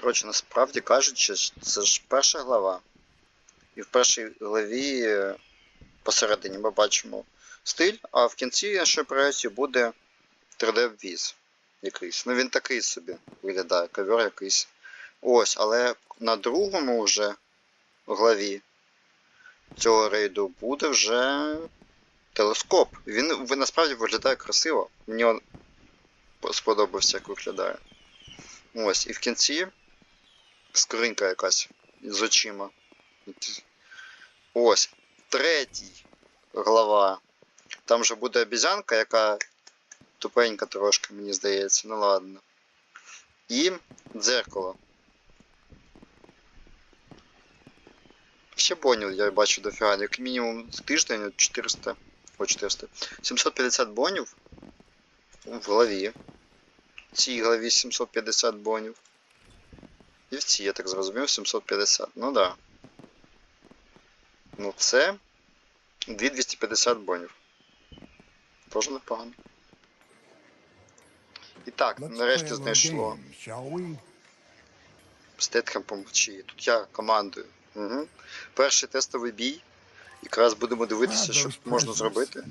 Коротше, насправді кажучи, це ж перша глава. І в першій главі е, посередині ми бачимо стиль, а в кінці нашої проєкті буде 3D-віз якийсь. Ну він такий собі виглядає, ковер якийсь. Ось, але на другому вже главі цього рейду буде вже телескоп. Він, він насправді виглядає красиво. Мені он сподобався, як виглядає. Ось, і в кінці скринька якась з очима. Ось, третій глава. Там же буде обізянка, яка тупенька трошки, мені здається, ну ладно. І дзеркало. Ще бонів я бачу дофіга, як мінімум тиждень 400. О, 400. 750 бонів в главі. В цій главі 750 бонів. І в цій, я так зрозумів, 750. Ну да. Ну це 2250 бонів. Тоже непогано. І так, нарешті знайшло. game, shall we? Стетхем помовчи. Тут я командую. Угу. Перший тестовий бій. Якраз будемо дивитися, що можна зробити.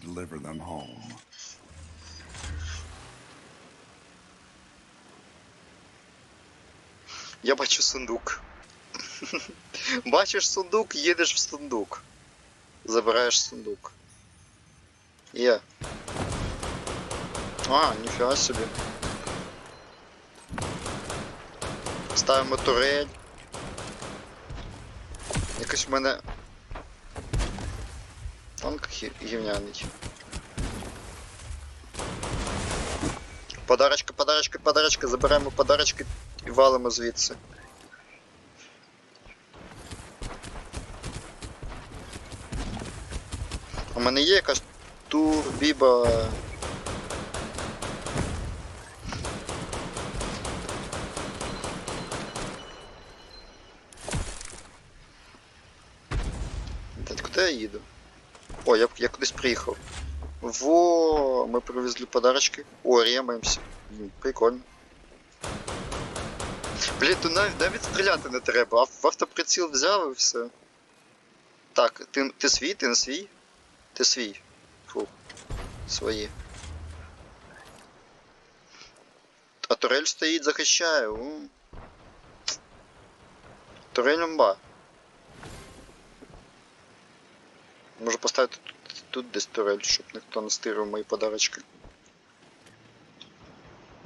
Я бачу сундук. Бачиш сундук, їдеш в сундук. Забираєш сундук. Є. А, ніфіга собі. Ставимо турель. Якось в мене. Танк гі- гівняний. Подарочка, подарочка, подарочка, забираємо подарочки І валимо звідси. У мене є якась турбіба. Куди я їду? О, я, я кудись приїхав. Во, ми привезли подарочки. О, ремаємося. Прикольно. Блін, тут навіть, навіть стріляти не треба. Ав- В автоприціл взяв і все. Так, ти, ти свій, ти не свій? Ти свій. Фу. Свої. А турель стоїть, захищає. У. Турель амба. Можу поставити тут, тут десь турель, щоб ніхто не стирив мої подарочки.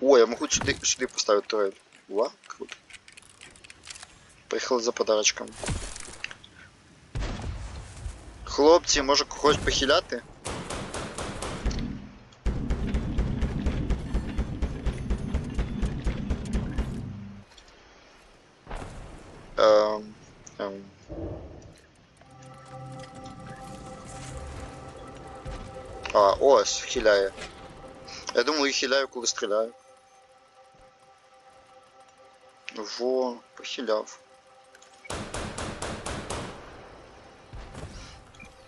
О, я можу сюди, сюди поставити турель. Ва, круто. Приїхали за подарочком. Хлопці, може когось похиляти? Ем, ем. А, ось, хиляє. Я думаю, хиляю, коли стріляю. Во, похиляв.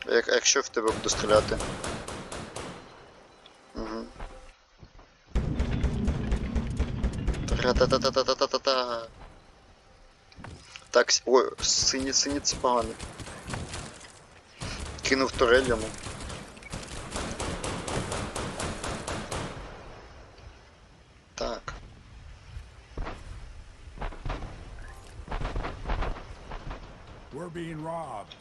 Як, якщо в тебе буду стріляти? Угу. Та-та-та-та-та-та-та-та. Так, с- ой, сині, сині це погано. Кинув турель йому. Так. We're being robbed.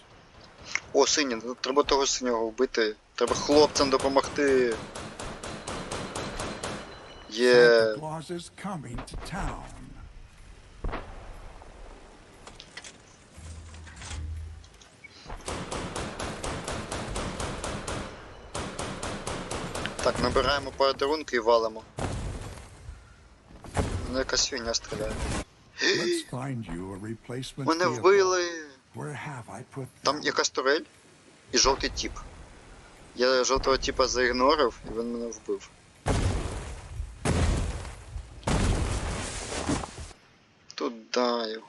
О, синій, ну, треба того синього вбити. Треба хлопцям допомогти. Є. Так, набираємо подарунки і валимо. Ну якась фігня стріляє. Мене вбили. Там якась турель і жовтий тіп. Я жовтого тіпа заігнорив і він мене вбив. Туда його.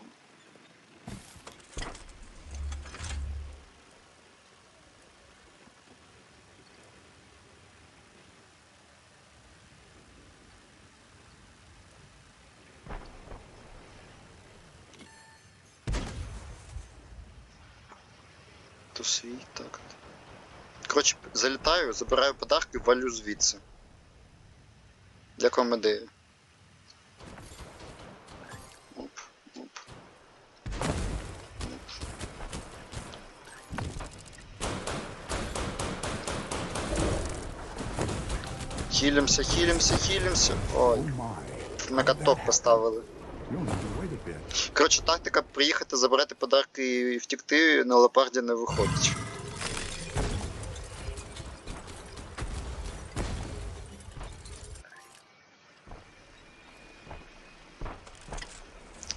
Свій, так. Коротше, залітаю, забираю подарки, валю звідси. Вам ідея? Оп, оп. Оп. Хілімся, хілімся, хілімся. Ой, на каток поставили. Коротше, тактика приїхати, забрати подарки і втікти на леопарді не виходить.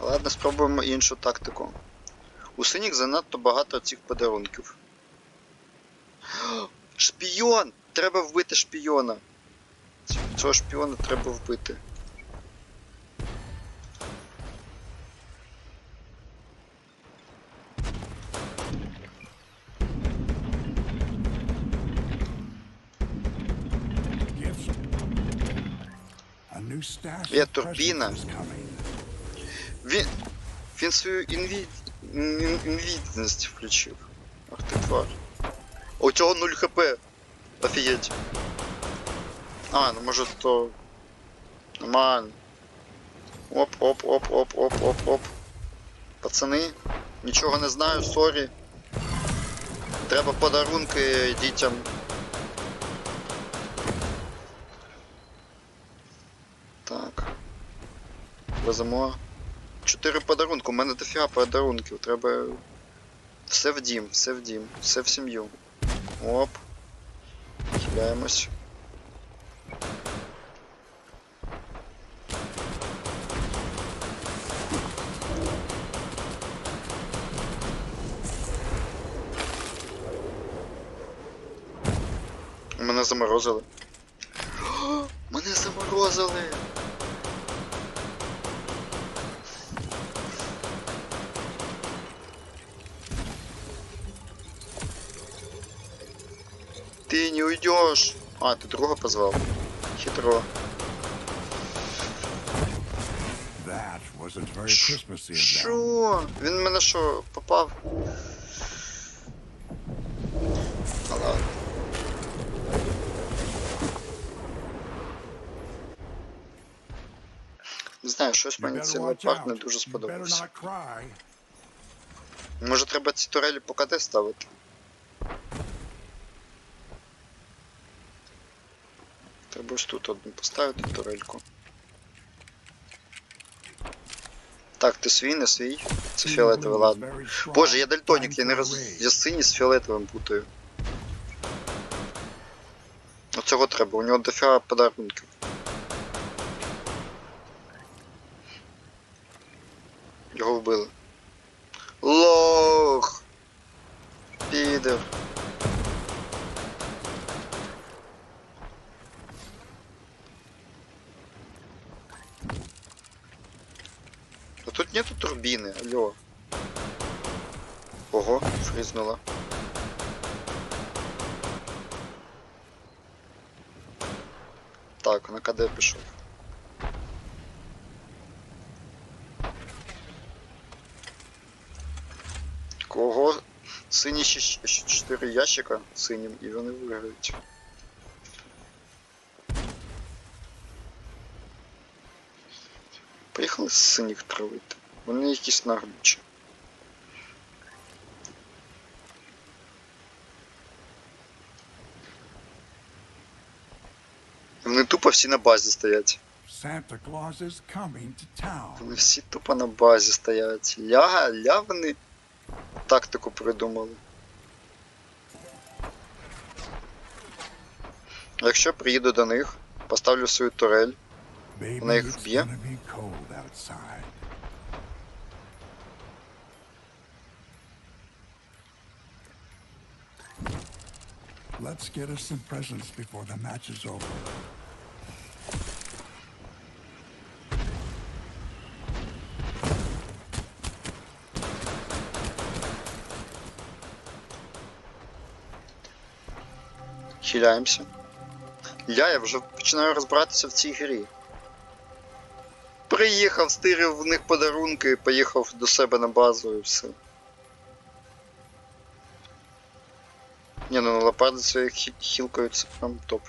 Ладно, спробуємо іншу тактику. У синіх занадто багато цих подарунків. Шпіон! Треба вбити шпіона. Цього шпіона треба вбити. Є турбіна. Він. Він свою інвід... ін- інвідність включив. Ах ти твар. У цього 0 хп. Офігеть. А, ну може то. Нормально. Оп, оп, оп, оп, оп, оп, оп. Пацани, нічого не знаю, сорі. Треба подарунки дітям. Так. Веземо. Чотири подарунки. У мене дофіга подарунків. Треба. Все в дім, все в дім, все в сім'ю. Оп. Хиляємось. Мене заморозили. Мене заморозили! Уйдешь. А, ты друга позвал. Хитро. Що? Він мене що, попав? Ладно. Не знаю, щось мені цей леопард не дуже сподобався. Може треба ці турелі по КД ставити? Треба тут одну поставити турельку. Так, ти свій, не свій. Це фіолетовий, ладно. Боже, я дальтонік, я не роз... Я синій з фіолетовим путаю. Оцього треба, у нього дофіга подарунків. Його вбили. Так, на КД пішов. Кого? Сині ще, ще 4 ящика синім і вони виграють. Поїхали з синіх травити. Вони якісь наглючі. Вони тупо всі на базі стоять. Вони всі тупо на базі стоять. Ля, ля вони тактику придумали. Якщо приїду до них, поставлю свою турель. Вона їх вб'є? Let's get us some presents before the match is over. Хиляємося. Я, я вже починаю розбиратися в цій грі. Приїхав, стирив в них подарунки, поїхав до себе на базу і все. Ні, ну лопати своїх хі- хілкою це прям топ.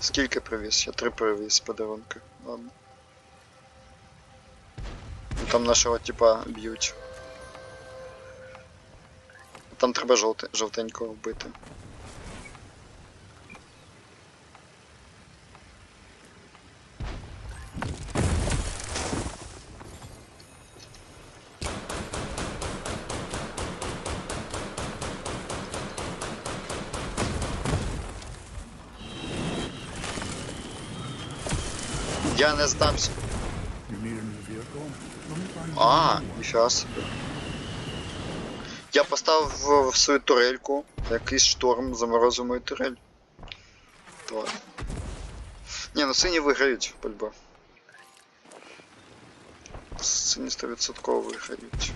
Скільки привіз? Я три привіз подарунки. Ладно. Ну, Там нашого типа б'ють. Там треба жовте, жовтенького вбити. Я не здамся. You need a new vehicle? Let me find you А, a new one. ніфіга собі. Я поставив в, свою турельку якийсь шторм заморозив мою турель. Давай. Ні, ну сині виграють, пальба. Сині 100% виграють.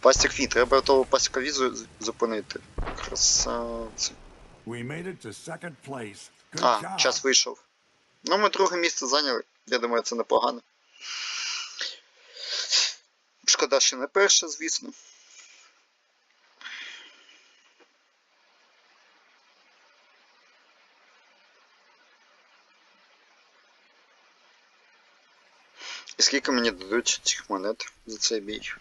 Пастік фі, треба того пастікові зу- зупинити. Красавці. We made it to second place. А, час вийшов. Ну, ми друге місце зайняли. Я думаю, це непогано. Шкода, що не перше, звісно. І скільки мені дадуть цих монет за цей бій?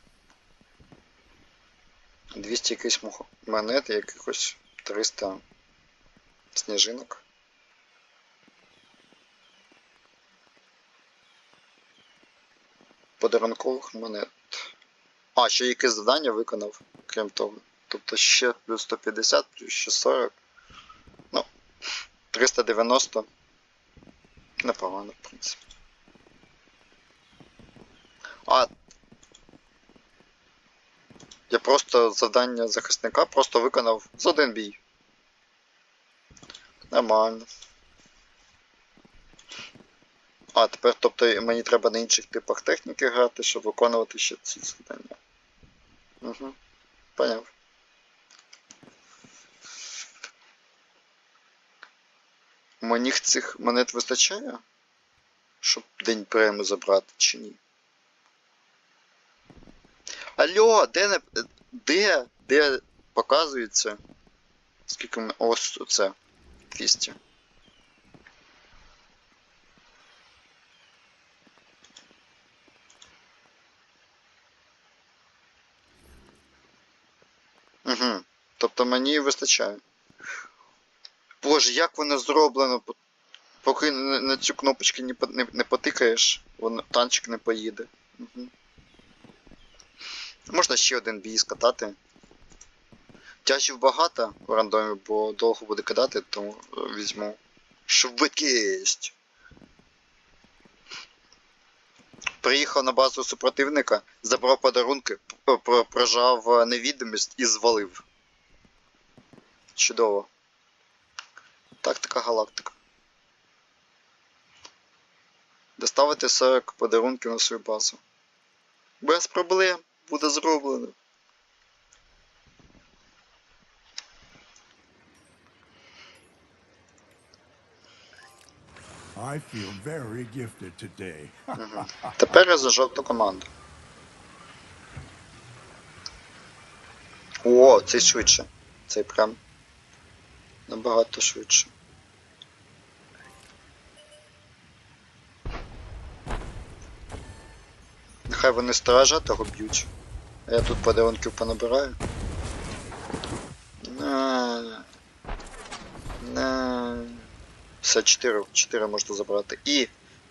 200 якихось монет і якихось 300 сніжинок. подарункових монет. А, ще якесь завдання виконав, крім того. Тобто ще плюс 150, плюс ще 40. Ну, 390. Непогано, в принципі. А. Я просто завдання захисника просто виконав за один бій. Нормально. А, тепер, тобто мені треба на інших типах техніки грати, щоб виконувати ще ці завдання. Угу. Поняв. Мені цих монет вистачає? Щоб день прему забрати чи ні? Алло, де не. Де? Де показується? Скільки ми. Ось це. 200. Угу. Тобто мені вистачає. Боже, як воно зроблено? Поки на, цю кнопочку не потикаєш, воно, танчик не поїде. Угу. Можна ще один бій скатати. Тяжів багато в рандомі, бо довго буде кидати, тому е, візьму швидкість. Приїхав на базу супротивника, забрав подарунки, п- прожав е, невідомість і звалив. Чудово. Тактика галактика. Доставити 40 подарунків на свою базу. Без проблем. Буде зроблено. I feel very gifted today. Тепер я за жовту команду. О, цей швидше. Цей прям набагато швидше. Нехай вони стражатого б'ють. А я тут подарунків понабираю. На. На. Все, 4, 4 можна забрати. І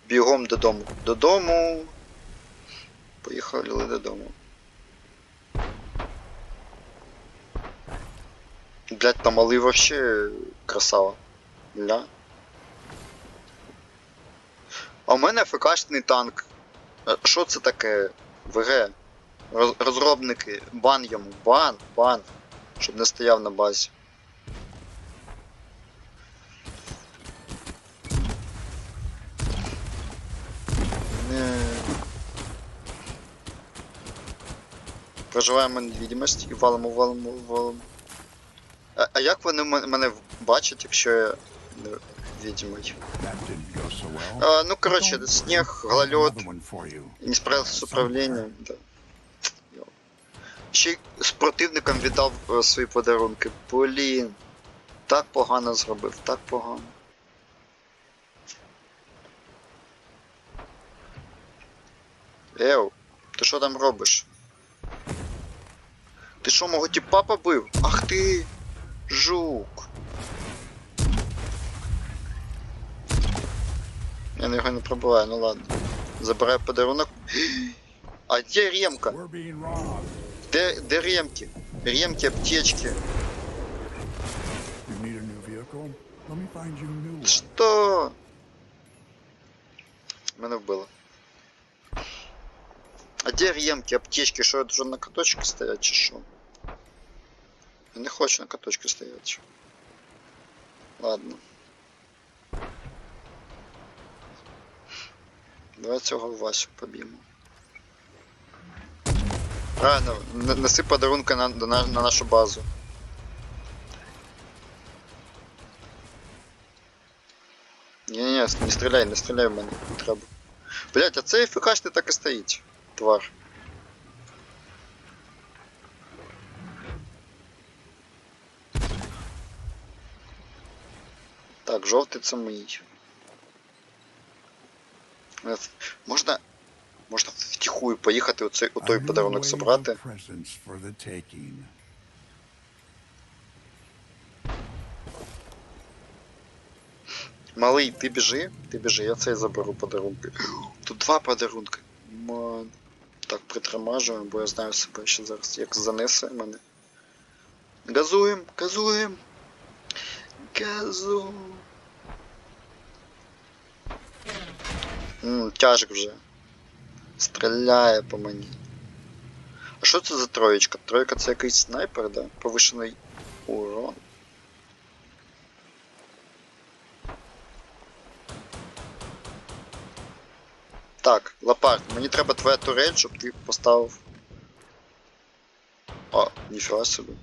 бігом додому. Додому. Поїхали додому. Блять, там малий вообще красава. Ля. А у мене ФКшний танк. Е, Що це таке? ВГ. Розробники. Бан йому. Бан, бан. Щоб не стояв на базі. Проживаємо невидимость і валимо, валимо, валимо. А, а як вони мене бачать, якщо я не відьмий? That didn't go so well. А, ну, коротше, сніг, гололед, не справився з управлінням. Да. Ще з противником віддав е, свої подарунки. Блін. Так погано зробив, так погано. Еу, ти що там робиш? Ти що, мого тіпа побив? Ах ти! Жук! Я на його не пробиваю, ну ладно. Забираю подарунок. А де ремка? Де, де ремки? Ремки, аптечки. Що? Мене вбило. А де ремки, аптечки? Що, вже на каточці стоять чи що? Я не хочу на каточці стояти. Ладно. Давай цього Васю поб'ємо. Правильно, неси подарунки на, на, на нашу базу. Ні-ні, не стріляй, не стріляй в мене, не треба. Блять, а цей ФКшний так і стоїть. Твар. Жовтий це мій. Е, Можна. Можна втихую поїхати у, цей, у той подарунок забрати. Малий, ти біжи, ти біжи, я цей заберу подарунки. Тут два подарунки. Ман. Так, притримажуємо, бо я знаю себе ще зараз, як занесе мене. Газуєм, газуєм. Газу. Ммм, тяжк вже. Стріляє по мені. А що це за троєчка? Тройка це якийсь снайпер, да? Повишений урон. Так, лопард, мені треба твоя турель, щоб ти поставив. О, ніфіга собі.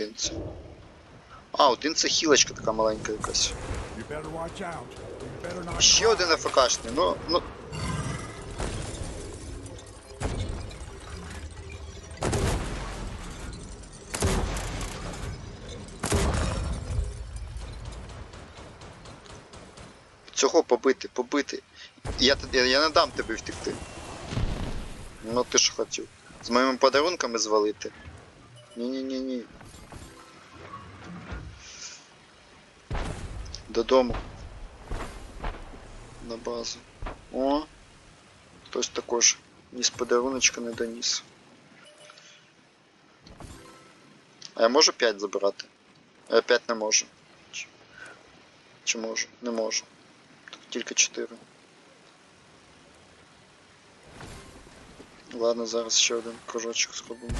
Один. А, один це хілочка така маленька якась. Ще один АФКшний, ну, ну. Цього побити, побити. Я, я, я не дам тобі втекти. Ну ти ж хотів. З моїми подарунками звалити. Ні-ні-ні-ні. Додому на базу. О! Хтось також ніс подаруночка не доніс. А я можу 5 забирати? А я 5 не можу. Чи, чи можу? Не можу. Тут тільки 4. Ладно, зараз ще один кружочок зробимо.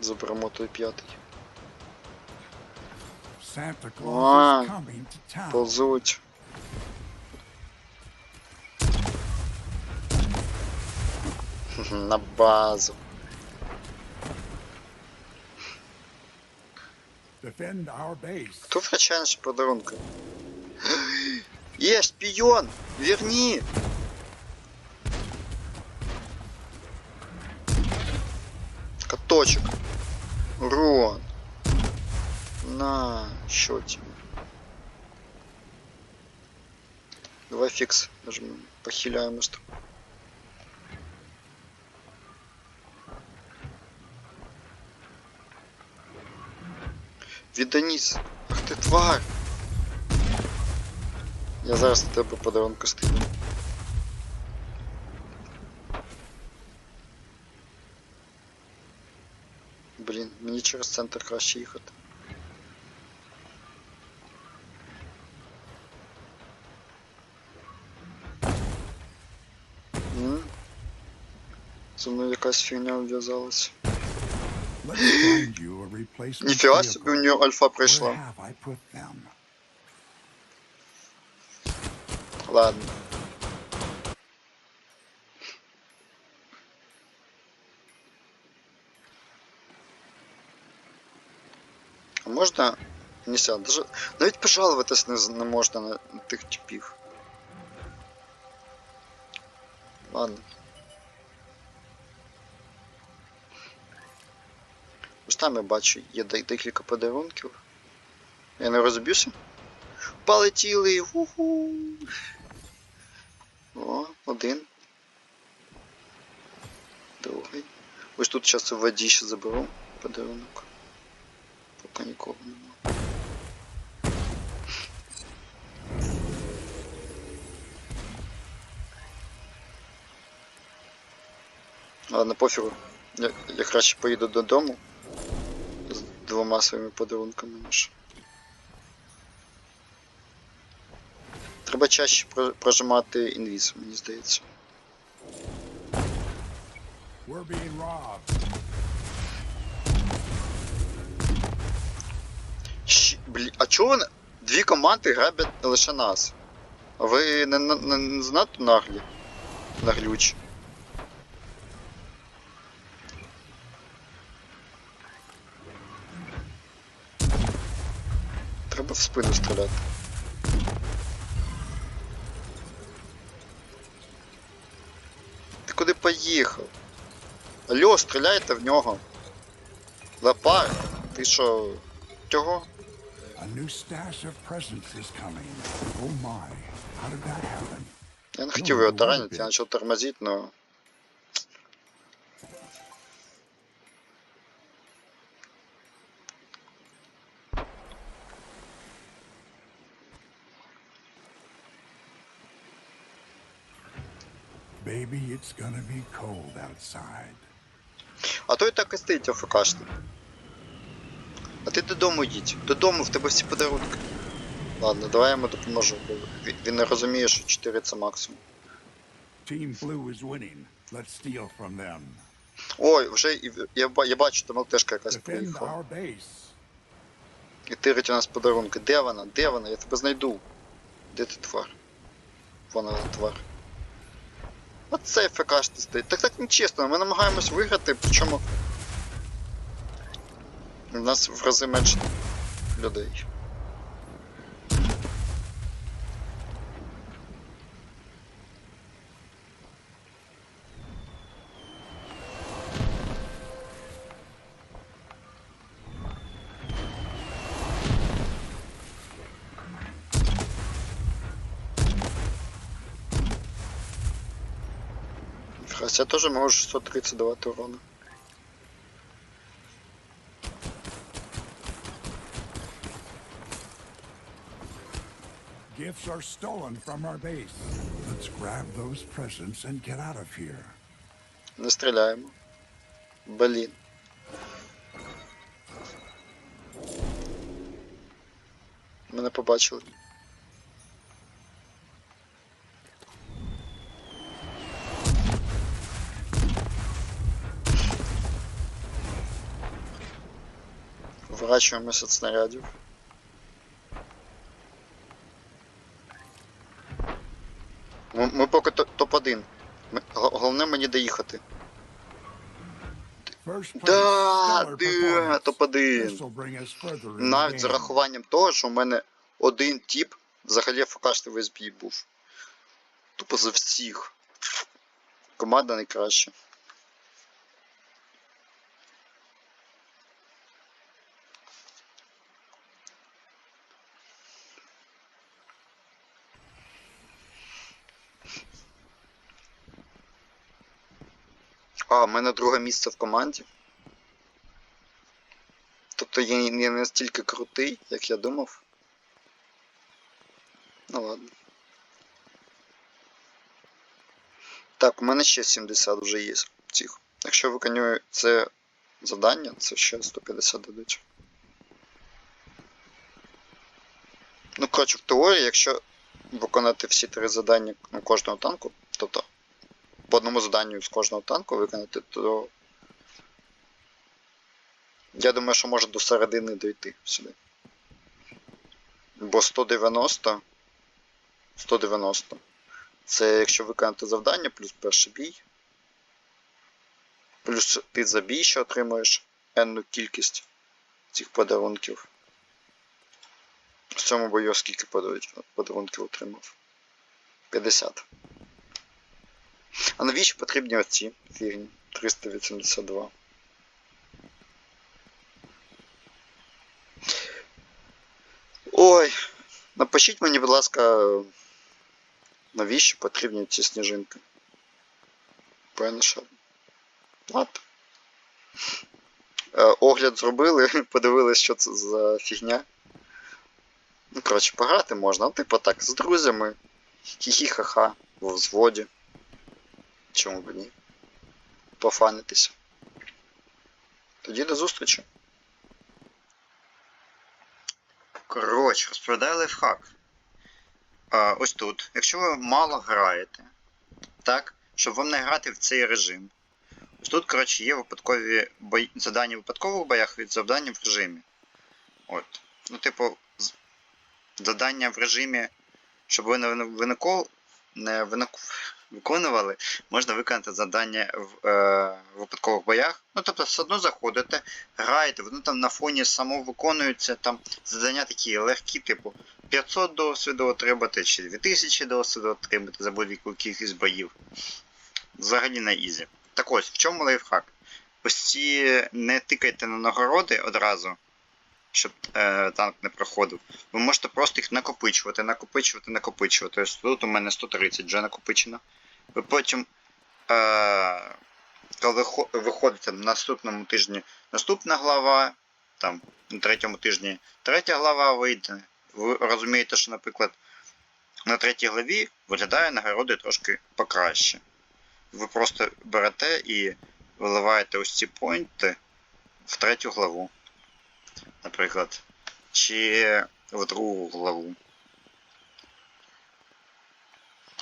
Заберемо той п'ятий. а, ползуть. Хм, на базу. Кто вращается подарунка? Есть шпион! Верни! Давай фикс нажмем. Похиляем остров. Відданіс. Ах ти тварь. Я зараз на тебе подарунку стрілю. Блін, мені через центр краще їхати. За мною якась фігня вв'язалась. Ніфіга собі у нее альфа пришла. Ладно. А можно, не Нельзя, даже... Ну Навіть пожалуватись не, не можно, на тих типів. Ладно. Я бачу, є декілька подарунків. Я не розб'юся. Полетіли! Уху! О, один. Другий. Ось тут зараз у воді ще заберу подарунок. Поки нікого нема. Ладно, пофігу. Я, я краще поїду додому двома своїми подарунками, ніж. Треба чаще прожимати інвіз, мені здається. We're being robbed. Щ... Блі... А чого вони? Дві команди грабять лише нас. А ви не, не, не, знато наглі? Наглючі. Треба в спину стріляти. Ти куди поїхав? Алло, стріляйте в нього. Лапар, ти що, цього? A new stash of presents is coming. Oh my, how did that happen? Я не хотів його таранити, я почав тормозити, но... Baby, it's gonna be cold outside. А той так і стоїть АФКшний. А ти додому їдь. Додому, в тебе всі подарунки. Ладно, давай я йому допоможу, він- не розуміє, що 4 це максимум. Team Blue is winning. Let's steal from them. Ой, вже я, я бачу, там ЛТшка якась приїхала. І тирить у нас подарунки. Де вона? Де вона? Я тебе знайду. Де ти твар? Вона твар. Оцей ФКшний стоїть. Так так нечесно, ми намагаємось виграти, причому. У нас в рази менше людей. Фрась, я тоже могу 630 давати урона. Gifts are stolen from our base. Let's grab those presents and get out of here. Не стріляємо. Блін. Мене побачили. Врачуємося від снарядів. Ми, ми поки топ-1. Ми- г- Головне мені доїхати. Да, да, performance. топ-1. This will bring us further in the Навіть з game. урахуванням того, що в мене один тип взагалі ФКшний весь бій був. Тупо за всіх. Команда найкраща. А, в мене друге місце в команді. Тобто я не настільки крутий, як я думав. Ну ладно. Так, у мене ще 70 вже є цих. Якщо виконую це завдання, це ще 150 дадуть. Ну, коротше, в теорії, якщо виконати всі три завдання ну, кожного танку, тобто по одному заданню з кожного танку виконати, то я думаю, що може до середини дойти сюди. Бо 190. 190. Це якщо виконати завдання, плюс перший бій. Плюс ти за бій ще отримуєш енну кількість цих подарунків. В цьому бою скільки подарунків отримав? 50. А навіщо потрібні оці фігні? 382. Ой, напишіть мені, будь ласка, навіщо потрібні ці сніжинки? Що. Ладно. Е, огляд зробили, подивились, що це за фігня. Ну, коротше, пограти можна, ну, типу так, з друзями. Хі-хі-ха-ха, в взводі. Чому б ні? Пофанитися. Тоді до зустрічі. Коротше, розповідаю лайфхак. А, ось тут. Якщо ви мало граєте, так, щоб вам не грати в цей режим. Ось тут, коротше, є випадкові бої... завдання в випадкових боях і завдання в режимі. От. Ну, типу, завдання в режимі, щоб ви не виников... не виник... виконували, можна виконати завдання в е... випадкових боях. Ну, тобто, все одно заходите, граєте, воно там на фоні само виконується, там завдання такі легкі, типу 500 досвіду отримати, чи 2000 досвіду отримати за будь-яку кількість боїв. Взагалі на ізі. Так ось, в чому лайфхак? Ось не тикайте на нагороди одразу, щоб е, танк не проходив. Ви можете просто їх накопичувати, накопичувати, накопичувати. Ось тут у мене 130 вже накопичено. Ви потім, е, коли вихо- виходите на наступному тижні наступна глава, там на третьому тижні третя глава вийде. Ви розумієте, що, наприклад, на третій главі виглядає нагороди трошки покраще ви просто берете і виливаєте ось ці поінти в третю главу, наприклад, чи в другу главу.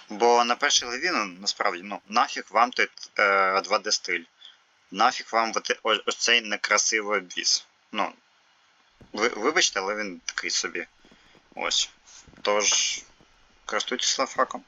Бо на першій главі, ну, насправді, ну, нафіг вам той е, 2D стиль. Нафіг вам ось цей некрасивий обвіз. Ну, ви, вибачте, але він такий собі. Ось. Тож, користуйтесь лайфхаком.